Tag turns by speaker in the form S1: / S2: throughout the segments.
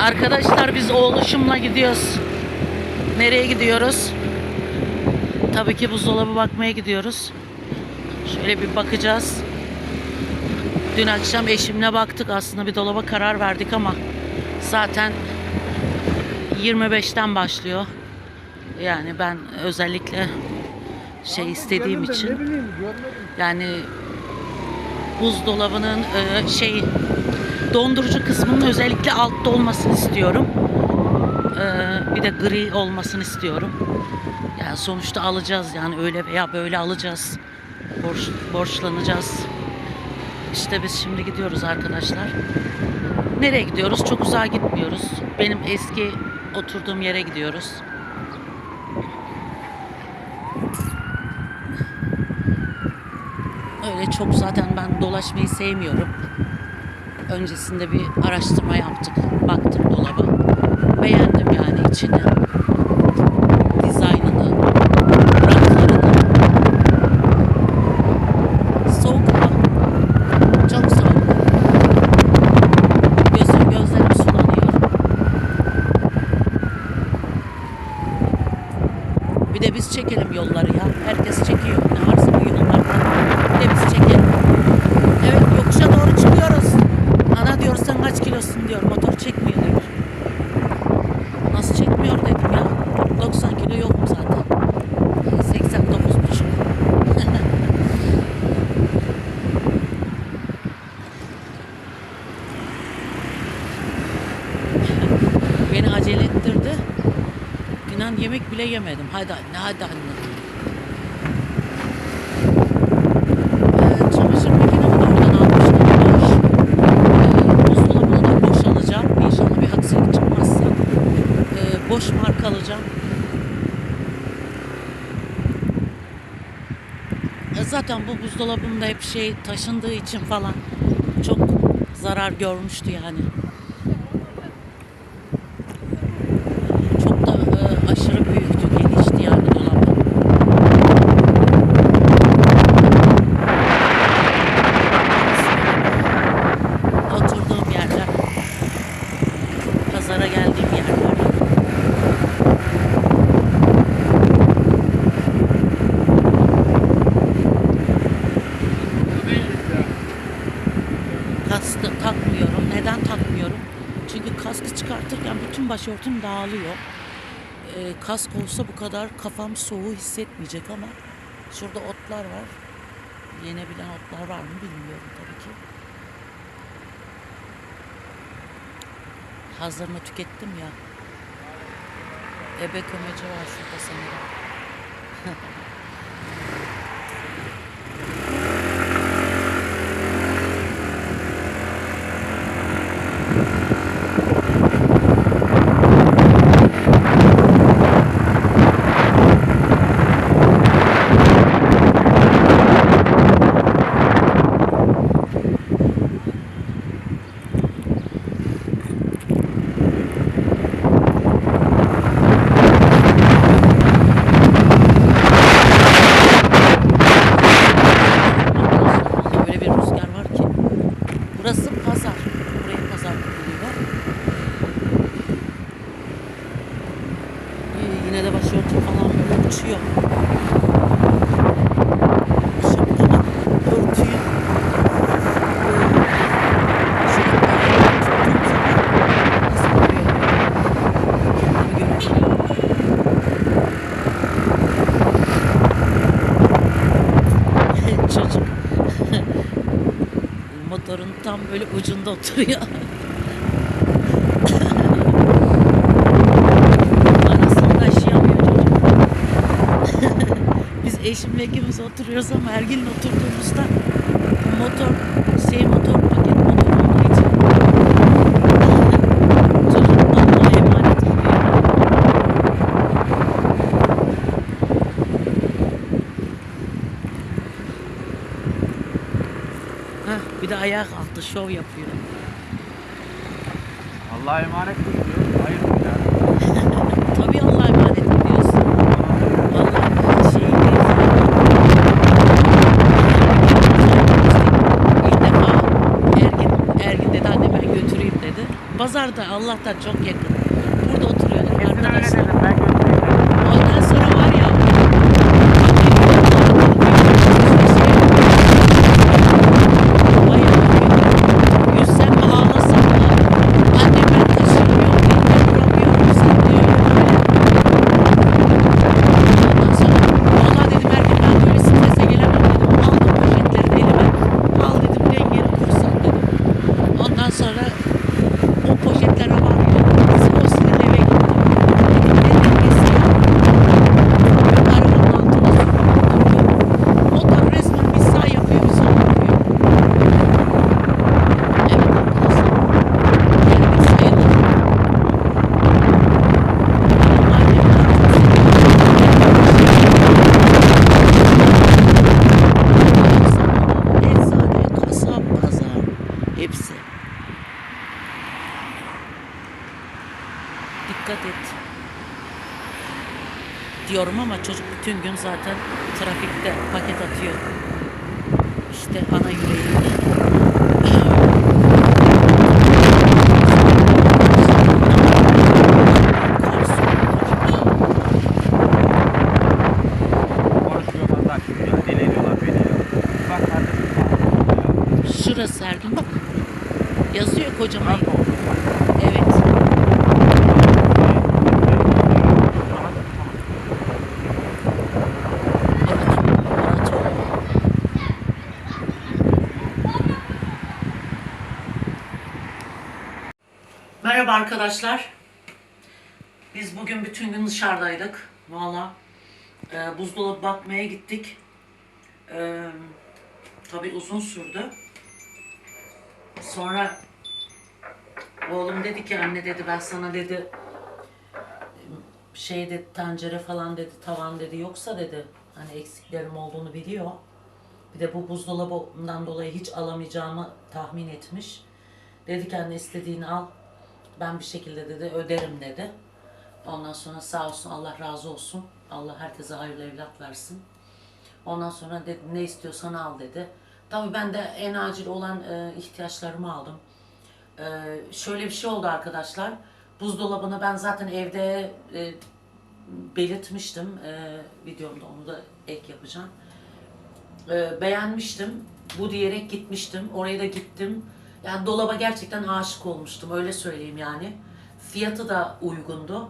S1: Arkadaşlar biz oğluşumla gidiyoruz. Nereye gidiyoruz? Tabii ki buzdolabı bakmaya gidiyoruz. Şöyle bir bakacağız. Dün akşam eşimle baktık aslında bir dolaba karar verdik ama zaten 25'ten başlıyor. Yani ben özellikle şey istediğim için yani buzdolabının e, şey dondurucu kısmının özellikle altta olmasını istiyorum. E, bir de gri olmasını istiyorum. Yani sonuçta alacağız yani öyle veya böyle alacağız. Borç, borçlanacağız. İşte biz şimdi gidiyoruz arkadaşlar. Nereye gidiyoruz? Çok uzağa gitmiyoruz. Benim eski oturduğum yere gidiyoruz. Öyle çok zaten ben dolaşmayı sevmiyorum. Öncesinde bir araştırma yaptık. Baktım dolaba. Beğendim yani içini. Dizaynını. Raflarını. Soğuk mu? Çok soğuk. Gözüm gözlerim sulanıyor. Bir de biz çekelim yolları ya. Herkes çekiyor. Ne varsa bu yollarda. Bir de biz çekelim. Evet yokuşa doğru çıkıyoruz. Ana diyor sen kaç kilosun diyor. Motor çekmiyor diyor. Nasıl çekmiyor dedim ya. 90 kilo yok mu zaten? 89 buçuk. Beni acele ettirdi. İnan yemek bile yemedim. Hadi anne, hadi anne. Çamaşır de oradan almıştım. Ee, buzdolabını da boş. İnşallah bir aksilik çıkmazsa. Ee, boş marka Zaten bu buzdolabımda hep şey taşındığı için falan çok zarar görmüştü yani. Çok da e, aşırı büyüktü, genişti yani dolap. Oturduğum yerler, pazara geldiğim yerler. Kaskı takmıyorum. Neden takmıyorum? Çünkü kaskı çıkartırken bütün başörtüm dağılıyor. Ee, kask olsa bu kadar kafam soğuğu hissetmeyecek ama şurada otlar var. Yenebilen otlar var mı bilmiyorum tabii ki. Hazırını tükettim ya. Ebe kömeci var şurada sanırım. Arkadaşlar, Öyle bir rüzgar var ki. Burası pazar. Buraya pazar deniliyor. Ee, yine de başörtü falan böyle uçuyor. Şapkamı, örtüyü. e, şöyle ayağımı tuttuğum zaman nasıl oluyor? Kendimi görüyorum. Çocuk motorun tam böyle ucunda oturuyor. Çocuk. Biz eşimle ikimiz oturuyoruz ama Ergil'in oturduğumuzda motor, şey motor, paket motor olduğu için bir de ayağa kalktı, şov yapıyor.
S2: Allah'a emanet diyor. Hayır ya.
S1: Tabii Allah'a emanet ediyorsun. Vallahi şey İlk defa Ergin, Ergin dedi anne ben götüreyim dedi. Pazar pazarda Allah'tan çok yakın. Burada oturuyorduk
S2: Kesin öyle
S1: arkadaşlar.
S2: dedim ben götüreyim.
S1: Ondan sonra var ya Yüzsem mi ağlasam mı? Annem ben taşıyamıyorum, duramıyorum, sallıyorum böyle. Ondan sonra valla dedim Erkin ben böyle strese gelemem dedim. Aldım poşetleri elime. Al dedim dengeni kursan dedim. Ondan sonra o poşetlere var ya. Bizim o sinirle eve gittim. Dedim ne dengesi ya? Arabanın altına sürüyorum. Motor resmen bir sağ yapıyor bir sol yapıyor. Evet arkadaşlar. Yani bir sayılır. Eczane, kasap, pazar. Hepsi. Dikkat et. Diyorum ama çocuk bütün gün zaten trafikte paket atıyor. İşte ana yüreği.
S2: Konuşuyor bana ya. Deli ediyorlar beni ya. Bak kardeşim. bak.
S1: Şurası Ergin bak. Yazıyor kocaman.
S2: Nasıl oldu?
S1: Evet. Evet. Araç var. Merhaba arkadaşlar. Biz bugün bütün gün dışarıdaydık. Valla e, buzdolabı bakmaya gittik. E, tabii uzun sürdü. Sonra oğlum dedi ki anne dedi ben sana dedi şey dedi tencere falan dedi tavan dedi yoksa dedi hani eksiklerim olduğunu biliyor. Bir de bu buzdolabından dolayı hiç alamayacağımı tahmin etmiş. Dedi ki anne istediğini al. Ben bir şekilde dedi öderim dedi. Ondan sonra sağ olsun Allah razı olsun. Allah herkese hayırlı evlat versin. Ondan sonra dedi ne istiyorsan al dedi. Tabii ben de en acil olan e, ihtiyaçlarımı aldım. E, şöyle bir şey oldu arkadaşlar. Buzdolabını ben zaten evde e, belirtmiştim. E, videomda onu da ek yapacağım. E, beğenmiştim. Bu diyerek gitmiştim. Oraya da gittim. Yani dolaba gerçekten aşık olmuştum. Öyle söyleyeyim yani. Fiyatı da uygundu.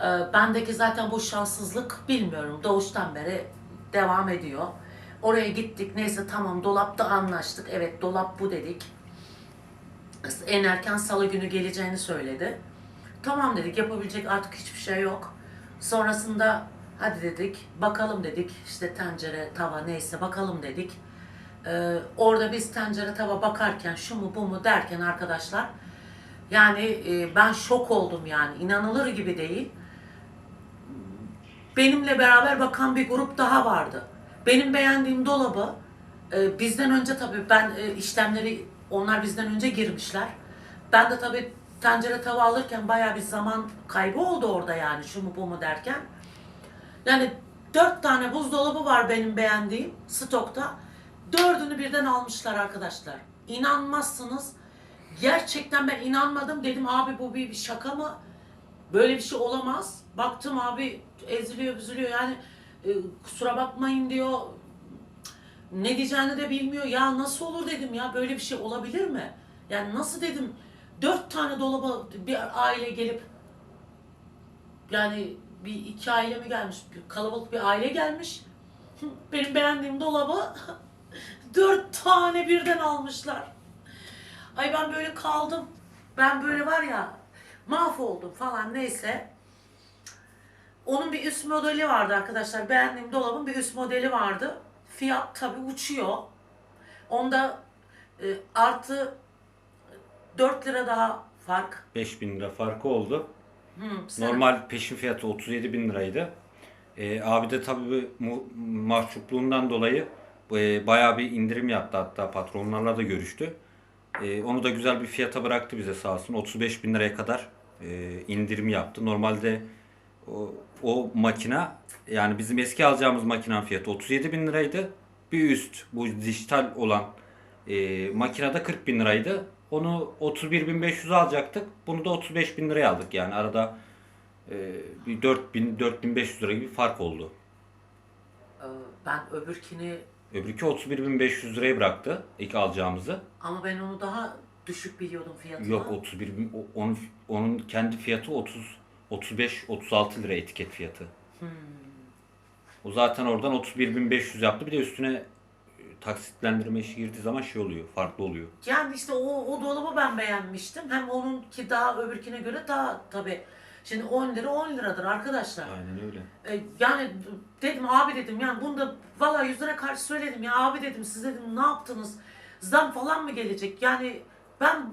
S1: Ee, bendeki zaten bu şanssızlık bilmiyorum. Doğuştan beri devam ediyor. Oraya gittik. Neyse tamam dolapta anlaştık. Evet dolap bu dedik. En erken salı günü geleceğini söyledi. Tamam dedik yapabilecek artık hiçbir şey yok. Sonrasında hadi dedik bakalım dedik işte tencere tava neyse bakalım dedik. Ee, orada biz tencere tava bakarken şu mu bu mu derken arkadaşlar yani e, ben şok oldum yani inanılır gibi değil. Benimle beraber bakan bir grup daha vardı. Benim beğendiğim dolabı e, bizden önce tabii ben e, işlemleri onlar bizden önce girmişler. Ben de tabii tencere tava alırken bayağı bir zaman kaybı oldu orada yani şu mu bu mu derken. Yani dört tane buzdolabı var benim beğendiğim stokta. Dördünü birden almışlar arkadaşlar. İnanmazsınız. Gerçekten ben inanmadım. Dedim abi bu bir, bir şaka mı? Böyle bir şey olamaz. Baktım abi eziliyor büzülüyor yani e, kusura bakmayın diyor. Ne diyeceğini de bilmiyor. Ya nasıl olur dedim ya böyle bir şey olabilir mi? Yani nasıl dedim dört tane dolaba bir aile gelip yani bir iki aile mi gelmiş? Bir kalabalık bir aile gelmiş. Benim beğendiğim dolabı dört tane birden almışlar. Ay ben böyle kaldım. Ben böyle var ya mahvoldum falan neyse. Onun bir üst modeli vardı arkadaşlar. Beğendiğim dolabın bir üst modeli vardı. Fiyat tabi uçuyor. Onda e, artı 4 lira daha fark.
S3: 5000 lira farkı oldu.
S1: Hı, sen-
S3: Normal peşin fiyatı 37 bin liraydı. Ee, abi de tabii bu mahcupluğundan dolayı e, bayağı bir indirim yaptı hatta patronlarla da görüştü. E, onu da güzel bir fiyata bıraktı bize sağ olsun. 35 bin liraya kadar e, indirim yaptı. Normalde o, o makina yani bizim eski alacağımız makinen fiyatı 37 bin liraydı. Bir üst bu dijital olan E, makinede 40 bin liraydı. Onu 31.500 alacaktık. Bunu da 35 bin liraya aldık yani. Arada e, bir 4000 4500 lira gibi bir fark oldu.
S1: Ee, Ben öbürkini
S3: Öbürkü 31.500 liraya bıraktı ilk alacağımızı.
S1: ama ben onu daha düşük biliyordum fiyatını.
S3: Yok 31 bin, o- onun, onun kendi fiyatı 30 35 36 lira etiket fiyatı. O zaten oradan 31.500 yaptı. Bir de üstüne e, taksitlendirme işi girdiği zaman şey oluyor. Farklı oluyor.
S1: Yani işte o, o dolabı ben beğenmiştim. Hem onunki daha öbürkine göre daha tabii. Şimdi 10 lira 10 liradır arkadaşlar.
S3: Aynen öyle.
S1: E, yani dedim abi dedim yani bunu da valla yüzüne karşı söyledim ya abi dedim siz dedim ne yaptınız? Zam falan mı gelecek? Yani ben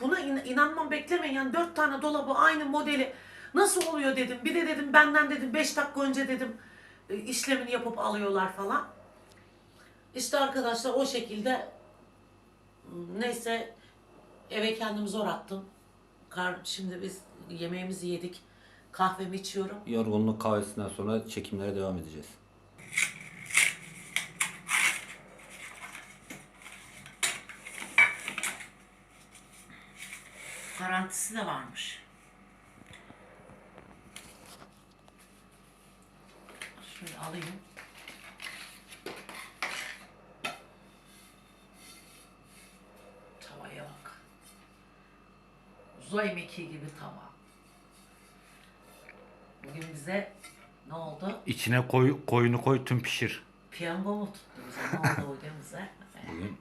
S1: buna in- inanmam beklemeyin. Yani dört tane dolabı aynı modeli nasıl oluyor dedim. Bir de dedim benden dedim 5 dakika önce dedim e, işlemini yapıp alıyorlar falan. İşte arkadaşlar o şekilde neyse eve kendimi zor attım. Kar, şimdi biz yemeğimizi yedik. Kahvemi içiyorum.
S3: Yorgunluk kahvesinden sonra çekimlere devam edeceğiz.
S1: Garantisi de varmış. Şöyle alayım. Tavaya bak. Uzay mekiği gibi tava. Bugün bize ne oldu?
S3: İçine koy, koyunu koy tüm pişir.
S1: Piyango mu tuttu bize? Ne oldu bugün bize?
S3: Bugün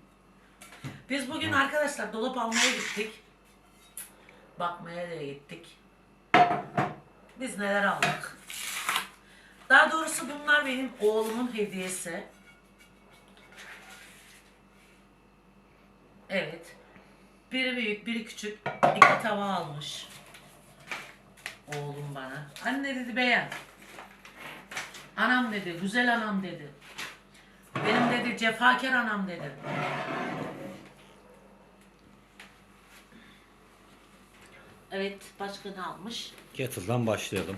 S1: Biz bugün arkadaşlar dolap almaya gittik. Bakmaya da gittik. Biz neler aldık? Daha doğrusu bunlar benim oğlumun hediyesi. Evet. Biri büyük, biri küçük. İki tava almış. Oğlum bana. Anne dedi beğen. Anam dedi, güzel anam dedi. Benim dedi cefakar anam dedi. Evet, başka ne almış?
S3: Kettle'dan başlayalım.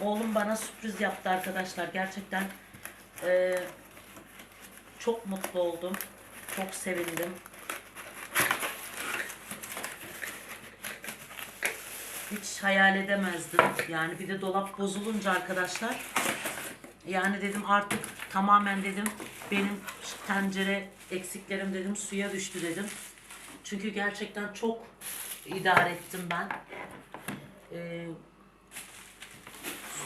S1: Oğlum bana sürpriz yaptı arkadaşlar. Gerçekten eee, çok mutlu oldum. Çok sevindim. Hiç hayal edemezdim. Yani bir de dolap bozulunca arkadaşlar. Yani dedim artık tamamen dedim benim tencere eksiklerim dedim suya düştü dedim. Çünkü gerçekten çok idare ettim ben. Eee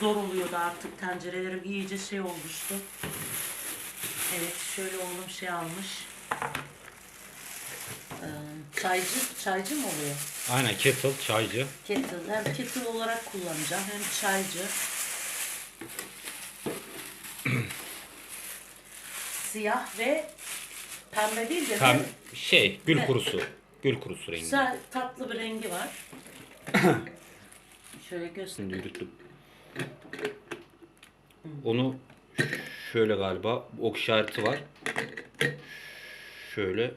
S1: zor oluyordu artık tencerelerim iyice şey olmuştu. Evet şöyle oğlum şey almış. Ee, çaycı, çaycı mı oluyor?
S3: Aynen kettle, çaycı.
S1: Kettle. Hem kettle olarak kullanacağım hem çaycı. Siyah ve pembe değil de
S3: Hem
S1: bir
S3: şey, gül
S1: Evet.
S3: kurusu. Gül kurusu rengi.
S1: güzel tatlı bir rengi var. Şöyle göster.
S3: Şimdi yürüttüm. Onu şöyle galiba ok işareti var. Şöyle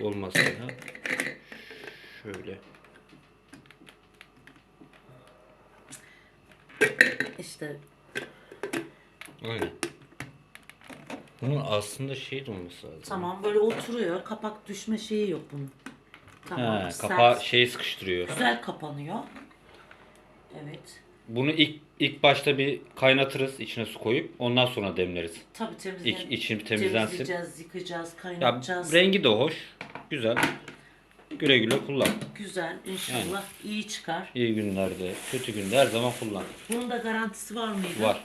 S3: olmazsa da şöyle.
S1: İşte
S3: Aynen. Bunun aslında şey de olması lazım.
S1: tamam böyle oturuyor. Kapak düşme şeyi yok bunun. Tamam.
S3: He,
S1: sert.
S3: kapağı şeyi sıkıştırıyor.
S1: Güzel kapanıyor.
S3: Bunu ilk ilk başta bir kaynatırız içine su koyup ondan sonra demleriz.
S1: Tabii temizleyelim.
S3: İç, için temizlensin.
S1: Temizleyeceğiz, yıkayacağız,
S3: Ya
S1: kaynatacağız.
S3: rengi de hoş. Güzel. Güle güle kullan.
S1: Güzel. İnşallah iyi çıkar.
S3: İyi günlerde, kötü günde her zaman kullan.
S1: Bunun da garantisi var mıydı?
S3: Var.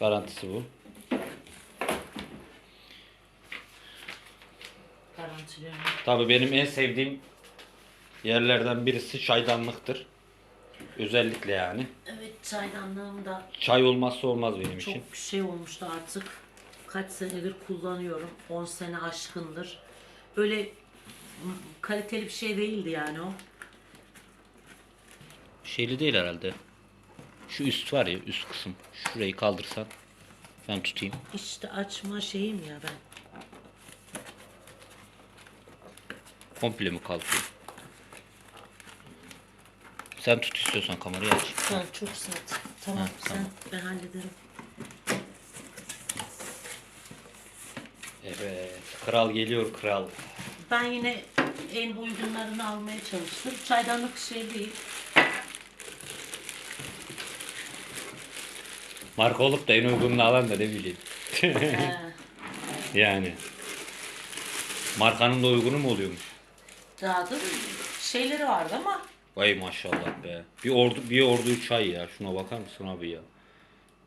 S3: Garantisi bu.
S1: Garantilerini.
S3: Tabii benim en sevdiğim yerlerden birisi çaydanlıktır. Özellikle yani.
S1: Evet çaydanlığım da
S3: Çay olmazsa olmaz benim için.
S1: çok şey olmuştu artık. Kaç senedir kullanıyorum. 10 sene aşkındır. Böyle m, kaliteli bir şey değildi yani o.
S3: Şeyli değil herhalde. Şu üst var ya üst kısım. Şurayı kaldırsan ben tutayım.
S1: İşte açma şeyim ya ben.
S3: Komple mi kalkıyor? Sen tut istiyorsan kamerayı aç.
S1: Tamam çok sert. Tamam
S3: Ha,
S1: sen
S3: tamam.
S1: ben hallederim.
S3: Evet. Kral geliyor kral.
S1: Ben yine en uygunlarını almaya çalıştım. Çaydanlık şey değil.
S3: Marka olup da en uygununu alan da ne bileyim.
S1: Ee,
S3: yani. Markanın da uygunu mu oluyormuş?
S1: daha da şeyleri vardı ama
S3: Vay maşallah be. Bir ordu bir ordu çay ya. Şuna bakar mısın abi ya?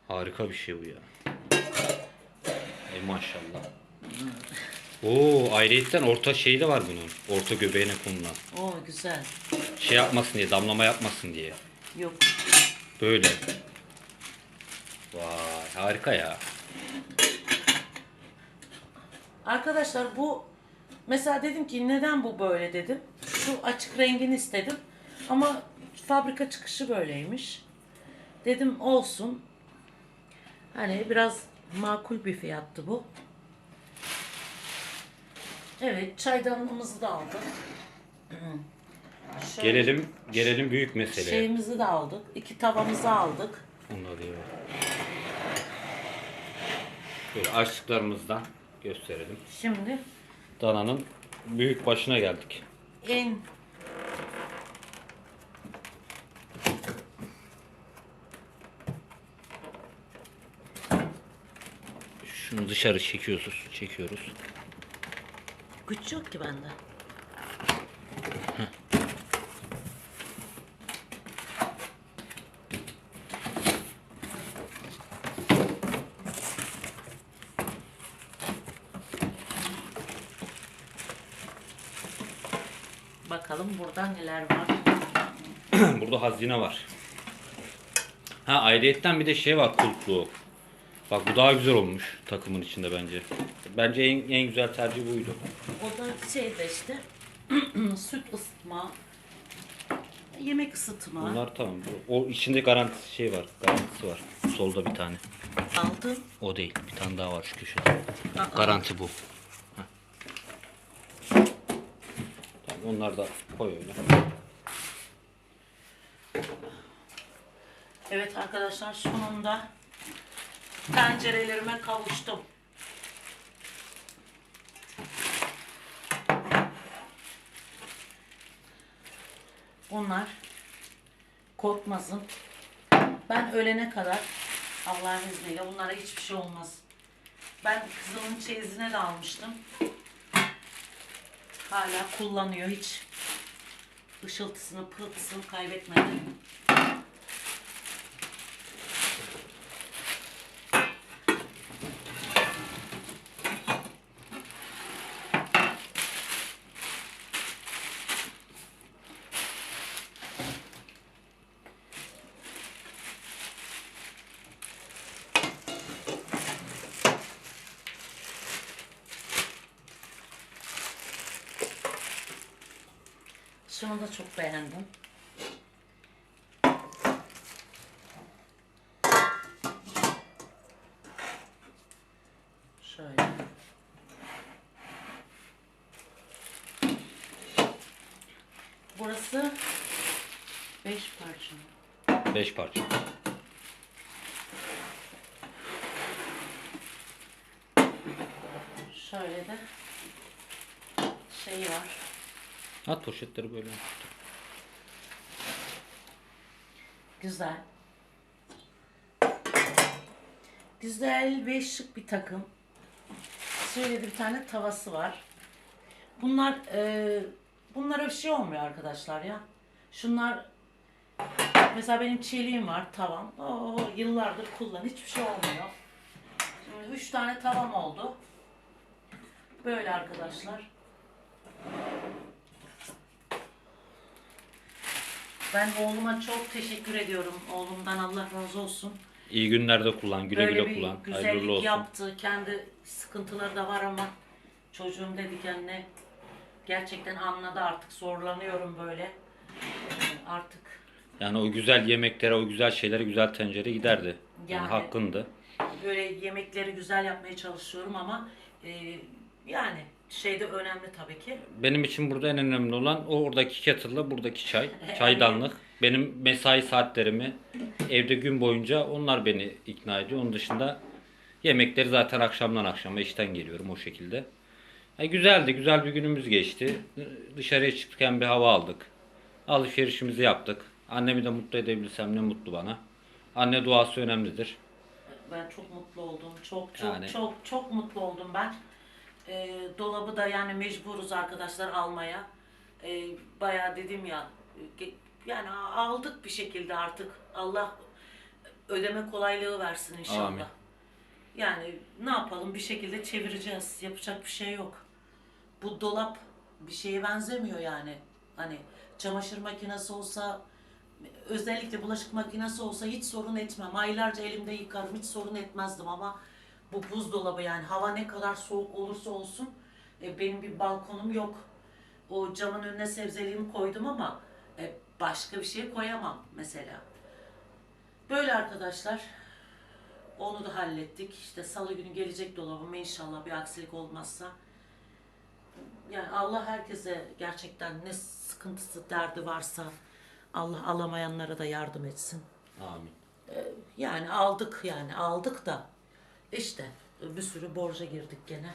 S3: Harika bir şey bu ya. Ey maşallah. Oo ayrıyetten orta şeyi de var bunun. Orta göbeğine konulan.
S1: o güzel.
S3: Şey yapmasın diye, damlama yapmasın diye.
S1: Yok.
S3: Böyle. Vay harika ya.
S1: Arkadaşlar bu mesela dedim ki neden bu böyle dedim. Şu açık rengini istedim. Ama fabrika çıkışı böyleymiş. Dedim olsun. Hani biraz makul bir fiyattı bu. Evet çaydanlığımızı da aldık. Şöyle
S3: Gelelim gelelim büyük meseleye.
S1: Şeyimizi de aldık. iki tavamızı aldık.
S3: Onları diyor. Böyle açtıklarımızdan gösterelim.
S1: Şimdi
S3: Dananın büyük başına geldik.
S1: en
S3: Şunu dışarı çekiyoruz, çekiyoruz.
S1: güç yok ki bende. Bakalım burada neler var.
S3: Burada hazine var. Ha ayrıyetten bir de şey var kulplu. Bak bu daha güzel olmuş takımın içinde bence. Bence en, en güzel tercih buydu.
S1: O da şeyde işte süt ısıtma, yemek ısıtma.
S3: Bunlar tamam. O içinde garanti şey var. Garantisi var. Solda bir tane.
S1: aldım.
S3: O değil. Bir tane daha var şu köşede.
S1: Aa.
S3: Garanti bu. Heh. Tamam onlar da koy öyle.
S1: Evet arkadaşlar sonunda tencerelerime kavuştum. Bunlar korkmazın. Ben ölene kadar Allah'ın izniyle bunlara hiçbir şey olmaz. Ben kızımın çeyizine de almıştım. Hala kullanıyor hiç ışıltısını pırıltısını kaybetmedi. Şunu da çok beğendim. Şöyle. Burası 5 parça.
S3: 5 parça.
S1: Şöyle de şey var.
S3: At poşetleri böyle.
S1: Güzel. Güzel ve şık bir takım. Şöyle bir tane tavası var. Bunlar e, bunlara bir şey olmuyor arkadaşlar ya. Şunlar mesela benim çeliğim var tavam. Oo, yıllardır kullan hiçbir şey olmuyor. Şimdi üç tane tavam oldu. Böyle arkadaşlar. Ben oğluma çok teşekkür ediyorum. Oğlumdan Allah razı olsun.
S3: İyi günlerde kullan, güle
S1: Böyle
S3: güle
S1: bir
S3: kullan.
S1: güzellik
S3: Hayırlı olsun.
S1: yaptı. Kendi sıkıntıları da var ama çocuğum dedi kendine gerçekten anladı artık zorlanıyorum böyle. Ee, Artık
S3: Yani o güzel yemeklere, o güzel şeylere güzel tencere giderdi. Yani,
S1: Yani.
S3: hakkındı.
S1: böyle yemekleri güzel yapmaya çalışıyorum ama e, yani şey de önemli tabii ki.
S3: Benim için burada en önemli olan o oradaki kettle'la buradaki çay. Çaydanlık. benim mesai saatlerimi evde gün boyunca onlar beni ikna ediyor. Onun dışında yemekleri zaten akşamdan akşama işten geliyorum o şekilde. Ya güzeldi, güzel bir günümüz geçti. Dışarıya çıktıkken bir hava aldık. Alışverişimizi yaptık. Annemi de mutlu edebilsem ne mutlu bana. Anne duası önemlidir.
S1: Ben çok mutlu oldum. Çok çok
S3: Yani-
S1: çok çok mutlu oldum ben. Ee, dolabı da yani mecburuz arkadaşlar almaya. Ee, bayağı dedim ya yani aldık bir şekilde artık. Allah ödeme kolaylığı versin inşallah.
S3: Amin.
S1: Yani ne yapalım bir şekilde çevireceğiz. Yapacak bir şey yok. Bu dolap bir şeye benzemiyor yani. Hani çamaşır makinesi olsa özellikle bulaşık makinesi olsa hiç sorun etmem. Aylarca elimde yıkarım hiç sorun etmezdim ama bu buzdolabı yani hava ne kadar soğuk olursa olsun e, benim bir balkonum yok. O camın önüne sebzeliğimi koydum ama e, başka bir şey koyamam mesela. Böyle arkadaşlar. Onu da hallettik. İşte salı günü gelecek dolabıma inşallah bir aksilik olmazsa. Yani Allah herkese gerçekten ne sıkıntısı, derdi varsa Allah alamayanlara da yardım etsin.
S3: Amin.
S1: Yani aldık yani aldık da işte bir sürü borca girdik gene.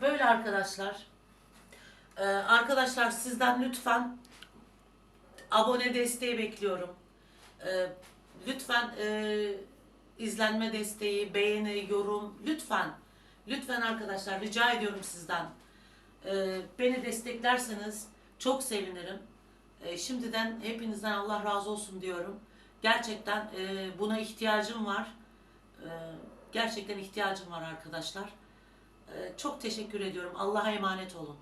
S1: Böyle arkadaşlar. Ee, arkadaşlar sizden lütfen abone desteği bekliyorum. Ee, lütfen e, izlenme desteği, beğeni, yorum lütfen. Lütfen arkadaşlar rica ediyorum sizden. Ee, beni desteklerseniz çok sevinirim. Ee, şimdiden hepinizden Allah razı olsun diyorum. Gerçekten e, buna ihtiyacım var. Ee, gerçekten ihtiyacım var arkadaşlar. Ee, çok teşekkür ediyorum. Allah'a emanet olun.